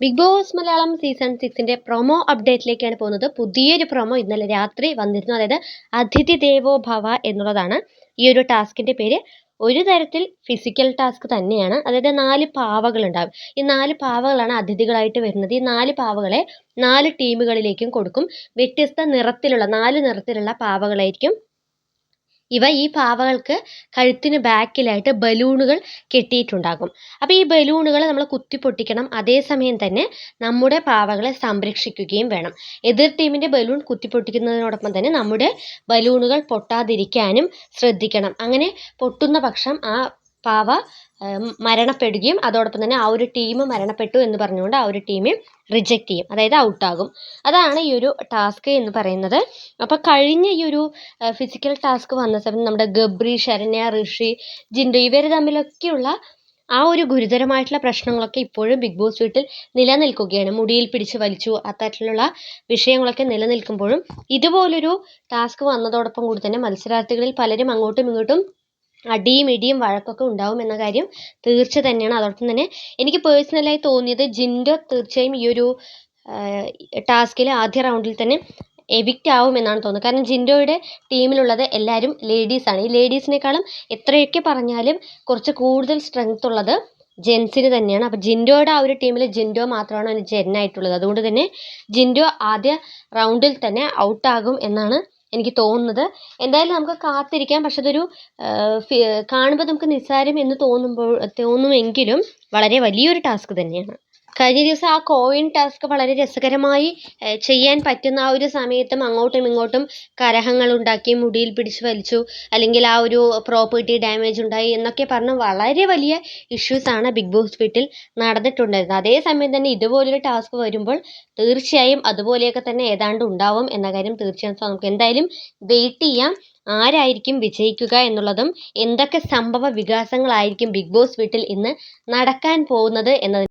Big Boss Malayalam season സിക്സിന്റെ promo അപ്ഡേറ്റിലേക്കാണ് പോകുന്നത്. പുതിയൊരു പ്രൊമോ ഇന്നലെ രാത്രി വന്നിരുന്നു. അതായത് അതിഥി ദേവോ ഭവ എന്നുള്ളതാണ് ഈ ഒരു ടാസ്കിന്റെ പേര്. ഒരു തരത്തിൽ ഫിസിക്കൽ ടാസ്ക് തന്നെയാണ്. അതായത് നാല് പാവകൾ ഉണ്ടാവും. ഈ നാല് പാവകളാണ് അതിഥികളായിട്ട് വരുന്നത്. ഈ നാല് പാവകളെ നാല് ടീമുകളിലേക്കും കൊടുക്കും. വ്യത്യസ്ത നിറത്തിലുള്ള നാല് നിറത്തിലുള്ള പാവകളായിരിക്കും ഇവ ഈ പാവകൾക്ക് കഴുത്തിന് ബാക്കിലായിട്ട് ബലൂണുകൾ കെട്ടിയിട്ടുണ്ടാകും. അപ്പോൾ ഈ ബലൂണുകൾ നമ്മൾ കുത്തി കുത്തിപ്പൊട്ടിക്കണം അതേസമയം തന്നെ നമ്മുടെ പാവകളെ സംരക്ഷിക്കുകയും വേണം. എതിർ ടീമിന്റെ ബലൂൺ കുത്തി പൊട്ടിക്കുന്നതിനോടൊപ്പം തന്നെ നമ്മുടെ ബലൂണുകൾ പൊട്ടാതിരിക്കാനും ശ്രദ്ധിക്കണം. അങ്ങനെ പൊട്ടുന്ന പക്ഷം ആ പാവ മരണപ്പെടുകയും അതോടൊപ്പം തന്നെ ആ ഒരു ടീം മരണപ്പെട്ടു എന്ന് പറഞ്ഞുകൊണ്ട് ആ ഒരു ടീം റിജക്റ്റ് ചെയ്യും. അതായത് ഔട്ടാകും അതാണ് ഈ ഒരു ടാസ്ക് എന്ന് പറയുന്നത്. അപ്പോൾ കഴിഞ്ഞ ഈ ഒരു ഫിസിക്കൽ ടാസ്ക് വന്ന സമയത്ത് നമ്മുടെ ഗബ്രി ശരണ്യ ഋഷി ജിൻഡു ഇവർ തമ്മിലൊക്കെയുള്ള ആ ഒരു ഗുരുതരമായിട്ടുള്ള പ്രശ്നങ്ങളൊക്കെ ഇപ്പോഴും ബിഗ് ബോസ് വീട്ടിൽ നിലനിൽക്കുകയാണ്. മുടിയിൽ പിടിച്ച് വലിച്ചു അത്തരത്തിലുള്ള വിഷയങ്ങളൊക്കെ നിലനിൽക്കുമ്പോഴും ഇതുപോലൊരു ടാസ്ക് വന്നതോടൊപ്പം കൂടി തന്നെ മത്സരാർത്ഥികളിൽ പലരും അങ്ങോട്ടും ഇങ്ങോട്ടും അടിയും ഇടിയും വഴക്കൊക്കെ ഉണ്ടാവും എന്ന കാര്യം തീർച്ച തന്നെയാണ്. അതോടൊപ്പം തന്നെ എനിക്ക് പേഴ്സണലായി തോന്നിയത് ജിൻഡോ തീർച്ചയായും ഈ ഒരു ടാസ്കിൽ ആദ്യ റൗണ്ടിൽ തന്നെ എവിക്റ്റ് ആവും എന്നാണ് തോന്നുന്നത്. കാരണം ജിൻഡോയുടെ ടീമിലുള്ളത് എല്ലാവരും ലേഡീസാണ് ഈ ലേഡീസിനേക്കാളും എത്രയൊക്കെ പറഞ്ഞാലും കുറച്ച് കൂടുതൽ സ്ട്രെങ്ത് ഉള്ളത് ജെൻസിന് തന്നെയാണ്. അപ്പോൾ ജിൻഡോയുടെ ആ ഒരു ടീമിൽ ജിൻഡോ മാത്രമാണ് അതിന് ആയിട്ടുള്ളത്. അതുകൊണ്ട് തന്നെ ജിൻഡോ ആദ്യ റൗണ്ടിൽ തന്നെ ഔട്ടാകും എന്നാണ് എനിക്ക് തോന്നുന്നത്. എന്തായാലും നമുക്ക് കാത്തിരിക്കാം. പക്ഷെ അതൊരു കാണുമ്പോൾ നമുക്ക് നിസ്സാരം എന്ന് തോന്നുമ്പോൾ തോന്നുമെങ്കിലും വളരെ വലിയൊരു ടാസ്ക് തന്നെയാണ്. കഴിഞ്ഞ ദിവസം ആ കോയിൻ ടാസ്ക് വളരെ രസകരമായി ചെയ്യാൻ പറ്റുന്ന ആ ഒരു സമയത്തും അങ്ങോട്ടും ഇങ്ങോട്ടും കരഹങ്ങൾ ഉണ്ടാക്കി മുടിയിൽ പിടിച്ച് വലിച്ചു അല്ലെങ്കിൽ ആ ഒരു പ്രോപ്പർട്ടി ഡാമേജ് ഉണ്ടായി എന്നൊക്കെ പറഞ്ഞ് വളരെ വലിയ ഇഷ്യൂസാണ് ബിഗ് ബോസ് വീട്ടിൽ നടന്നിട്ടുണ്ടായിരുന്നത്. അതേസമയം തന്നെ ഇതുപോലൊരു ടാസ്ക് വരുമ്പോൾ തീർച്ചയായും അതുപോലെയൊക്കെ തന്നെ ഏതാണ്ട് ഉണ്ടാവും എന്ന കാര്യം തീർച്ചയായും നമുക്ക് എന്തായാലും വെയിറ്റ് ചെയ്യാം. ആരായിരിക്കും വിജയിക്കുക എന്നുള്ളതും എന്തൊക്കെ സംഭവ വികാസങ്ങളായിരിക്കും ബിഗ് ബോസ് വീട്ടിൽ ഇന്ന് നടക്കാൻ പോകുന്നത് എന്നത്